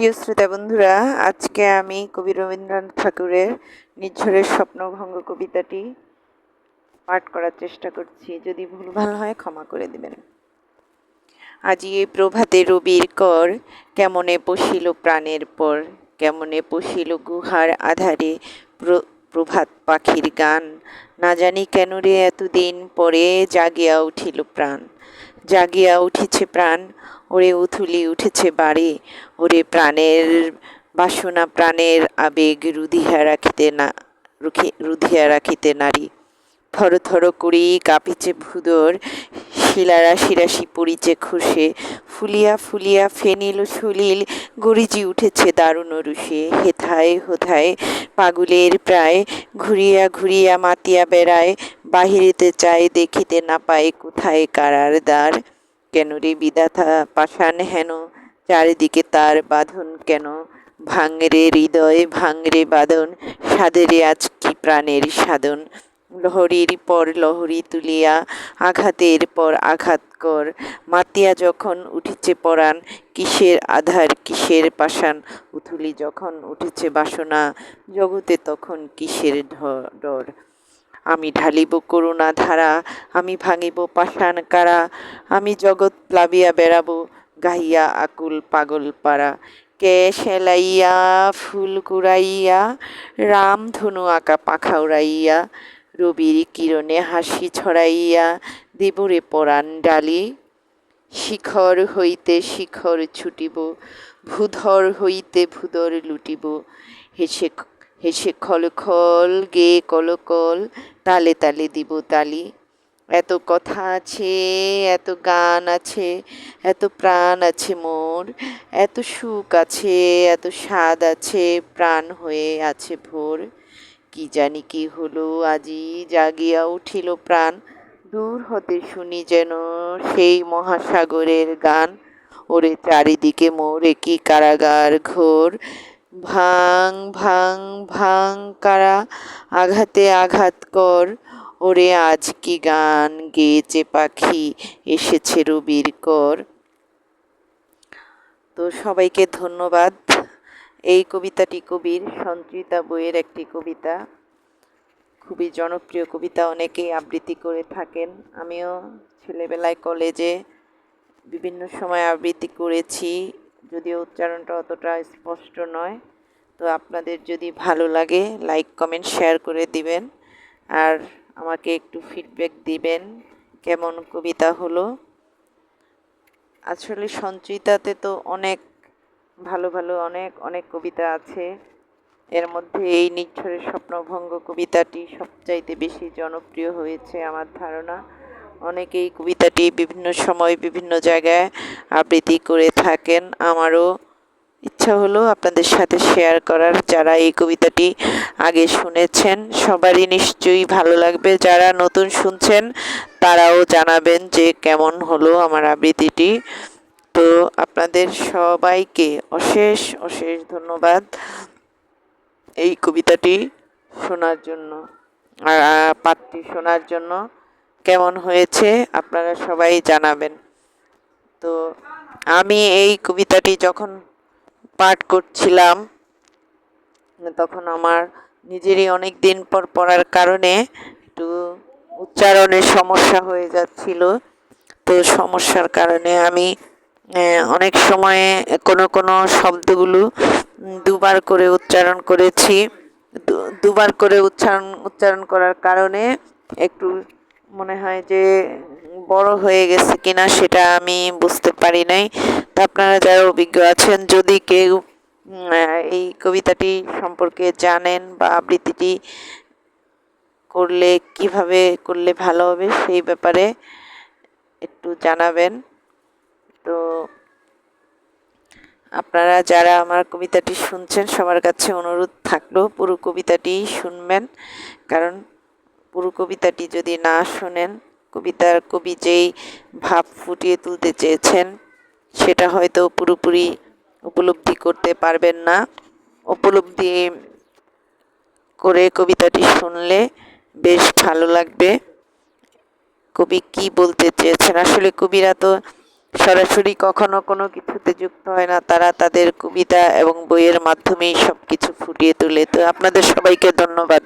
প্রিয় শ্রোতা বন্ধুরা, আজকে আমি কবি রবীন্দ্রনাথ ঠাকুরের নিঝরের স্বপ্নভঙ্গ কবিতাটি পাঠ করার চেষ্টা করছি। যদি ভুলভাল হয়, ক্ষমা করে দেবেন। আজি এই প্রভাতে রবির কর, কেমনে পশিল প্রাণের পর, কেমনে পশিল গুহার আধারে প্র- প্রভাত পাখির গান। না জানি কেন রে এতদিন পরে জাগিয়া উঠিল প্রাণ। জাগিয়া উঠেছে প্রাণ, ওরে উথুলি উঠেছে বাড়ি, ওরে প্রাণের বাসনা, প্রাণের আবেগ রুধিয়া রাখিতে না, রুখি, রুধিয়া রাখিতে নারী। থর থর করি কাঁপিছে ভুদর শিলারাশি রাশি পড়িছে খসে, ফুলিয়া ফুলিয়া ফেনিল সুলিল, গরিজি উঠেছে দারুণ রুষে হেথায় হোথায় পাগুলের প্রায়, ঘুরিয়া ঘুরিয়া মাতিয়া বেড়ায় বাহিরেতে চায় দেখিতে না পায় কোথায় কারার দ্বার। কেন রে বিধাতা, পাষাণ হেন? চারিদিকে তার বাঁধন কেন? ভাঙরে হৃদয় ভাঙরে বাদন সাদেরে আজ কি প্রাণের সাধন? লহরীর পর লহরী তুলিয়া, আঘাতের পর আঘাত কর। মাতিয়া যখন উঠিছে পরাণ, কিসের আধার, কিসের পাষাণ? উথুলি যখন উঠেছে বাসনা, জগতে তখন কিসের ডর? আমি ঢালিব করুণা ধারা, আমি ভাঙিব পাষাণ কারা, আমি জগৎ প্লাবিয়া বেড়াবো গাইয়া আকুল পাগল পাড়া। কে সেলাইয়া, ফুল কুড়াইয়া, রাম ধনু আঁকা পাখা উড়াইয়া, রবির কিরণে হাসি ছড়াইয়া, দেবরে পরাণ ডালি, শিখর হইতে শিখর ছুটিব, ভূধর হইতে ভূধর লুটিব, হেসে হেসে খল খল গে কলকল তালে তালে দিব তালি। এত কথা আছে, এত গান আছে, এত প্রাণ আছে মোর। এত সুখ আছে, এত স্বাদ আছে, প্রাণ হয়ে আছে ভোর। কি জানি কি হলো, আজি জাগিয়া উঠিল প্রাণ। দূর হতে শুনি যেন সেই মহাসাগরের গান। ওরে চারিদিকে মোর একই কারাগার ঘোর। ভাং ভাং ভাং কারা? আঘাতে আঘাত কর। ওরে আজ কি গান গেয়েছে পাখি? এসেছে রবির কর। তো সবাইকে ধন্যবাদ। এই কবিতাটি কবির সঞ্চিতা বইয়ের একটি কবিতা। খুবই জনপ্রিয় কবিতা, অনেকেই আবৃত্তি করে থাকেন। আমিও ছেলেবেলায় কলেজে বিভিন্ন সময় আবৃত্তি করেছি। যদিও উচ্চারণটা অতটা স্পষ্ট নয়, তো আপনাদের যদি ভালো লাগে লাইক কমেন্ট শেয়ার করে দিবেন। আর আমাকে একটু ফিডব্যাক দিবেন, কেমন কবিতা হলো। আসলে সঞ্চিতাতে তো অনেক, ভালো ভালো, অনেক অনেক কবিতা আছে। এর মধ্যে এই নিচ্ছরের স্বপ্নভঙ্গ কবিতাটি সবচাইতে বেশি জনপ্রিয় হয়েছে আমার ধারণা। অনেকেই কবিতাটি বিভিন্ন সময় বিভিন্ন জায়গায় আবৃত্তি করে থাকেন। আমারও ইচ্ছা হলো আপনাদের সাথে শেয়ার করার, যারা এই কবিতাটি আগে শুনেছেন, সবারই নিশ্চয়ই ভালো লাগবে। যারা নতুন শুনছেন, তারাও জানাবেন যে কেমন হলো আমার আবৃত্তিটি। তো আপনাদের সবাইকে অশেষ অশেষ ধন্যবাদ এই কবিতাটি শোনার জন্য আর পাঠটি শোনার জন্য। কেমন হয়েছে আপনারা সবাই জানাবেন। তো আমি এই কবিতাটি যখন পাঠ করছিলাম, তখন আমার নিজেরই অনেক দিন পর পড়ার কারণে একটু উচ্চারণের সমস্যা হয়ে যাচ্ছিল। তো সমস্যার কারণে আমি অনেক সময়ে কোনো কোনো শব্দগুলো দুবার করে উচ্চারণ করেছি। দুবার করে উচ্চারণ উচ্চারণ করার কারণে একটু মনে হয় যে বড় হয়ে গেছে কিনা সেটা আমি বুঝতে পারি নাই। তা আপনারা যারা অভিজ্ঞ আছেন, যদি কেউ এই কবিতাটি সম্পর্কে জানেন বা আবৃত্তিটি করলে, কীভাবে করলে ভালো হবে সেই ব্যাপারে একটু জানাবেন। তো আপনারা যারা আমার কবিতাটি শুনছেন, সবার কাছে অনুরোধ থাকল পুরো কবিতাটি শুনবেন। কারণ পুরো কবিতাটি যদি না শোনেন, কবিতার কবি যেই ভাব ফুটিয়ে তুলতে চেয়েছেন, সেটা হয়তো পুরোপুরি উপলব্ধি করতে পারবেন না। উপলব্ধি করে কবিতাটি শুনলে বেশ ভালো লাগবে। কবি কি বলতে চেয়েছেন? আসলে কবিরা তো সরাসরি কখনো কোনো কিছুতে যুক্ত হয় না, তারা তাদের কবিতা এবং বইয়ের মাধ্যমেই সব কিছু ফুটিয়ে তোলে। তো আপনাদের সবাইকে ধন্যবাদ।